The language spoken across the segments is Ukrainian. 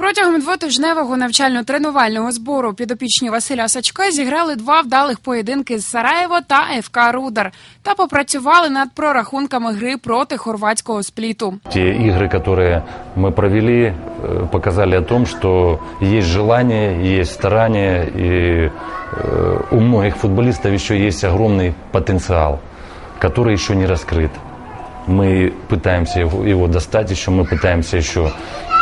Протягом двотижневого навчально-тренувального збору підопічні Василя Сачка зіграли два вдалих поєдинки з Сараєво та ФК Рудар та попрацювали над прорахунками гри проти хорватського спліту. Те игры, которые мы провели, э, показали о том, что есть желание, есть старание, и э, у многих футболистов еще есть огромный потенциал, который еще не раскрыт. Мы пытаемся его, достать еще, мы пытаемся еще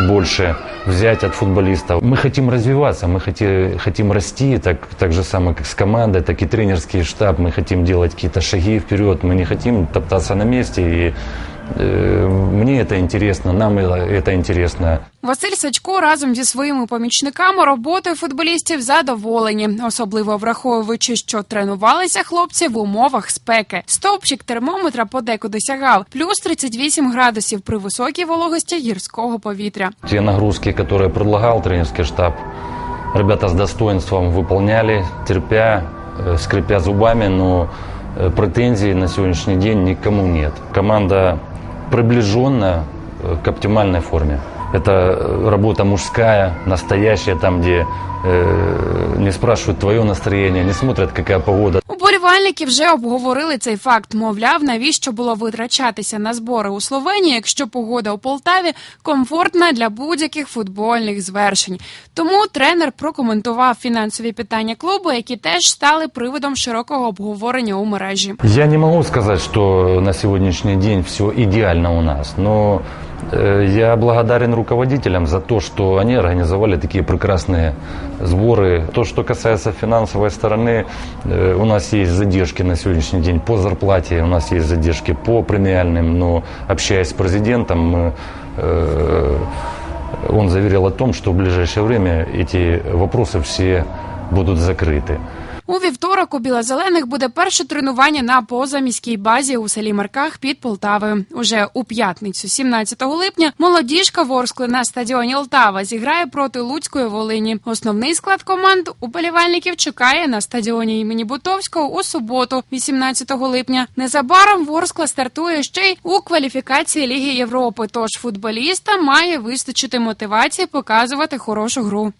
больше взять от футболистов. Мы хотим развиваться, мы хоти- хотим расти, так, так же самое, как с командой, так и тренерский штаб. Мы хотим делать какие-то шаги вперед, мы не хотим топтаться на месте. И э, мне это интересно, нам это интересно. Василь Сачко разом зі своїми помічниками роботою футболістів задоволені, особливо враховуючи, що тренувалися хлопці в умовах спеки. Стовпчик термометра подекуди сягав плюс 38 градусів при високій вологості гірського повітря. Те нагрузки, которые предлагал тренерский штаб, ребята с достоинством выполняли, терпя, э, скрипя зубами, но э, претензий на сегодняшний день никому нет. Команда приближена э, к оптимальной форме. Это э, работа мужская, настоящая, там, где э, не спрашивают твое настроение, не смотрят, какая погода. Уболівальники вже обговорили цей факт. Мовляв, навіщо було витрачатися на збори у Словенії, якщо погода у Полтаві комфортна для будь-яких футбольних звершень. Тому тренер прокоментував фінансові питання клубу, які теж стали приводом широкого обговорення у мережі. Я не могу сказать, что на сегодняшний день все идеально у нас, но э, я благодарен руководителям за то, что они организовали такие прекрасные сборы. То, что касается финансовой стороны, э, у нас есть задержки на сегодняшний день по зарплате, у нас есть задержки по премиальным, но общаясь с президентом, мы, э, он заверил о том, что в ближайшее время эти вопросы все будут закрыты. У вівторок у білозелених буде перше тренування на позаміській базі у селі Марках під Полтавою. Уже у п'ятницю, 17 липня, молодіжка Ворскли на стадіоні Олтава зіграє проти Луцької Волині. Основний склад команд уболівальників чекає на стадіоні імені Бутовського у суботу, 18 липня. Незабаром Ворскла стартує ще й у кваліфікації Ліги Європи. Тож футболіста має вистачити мотивації показувати хорошу гру.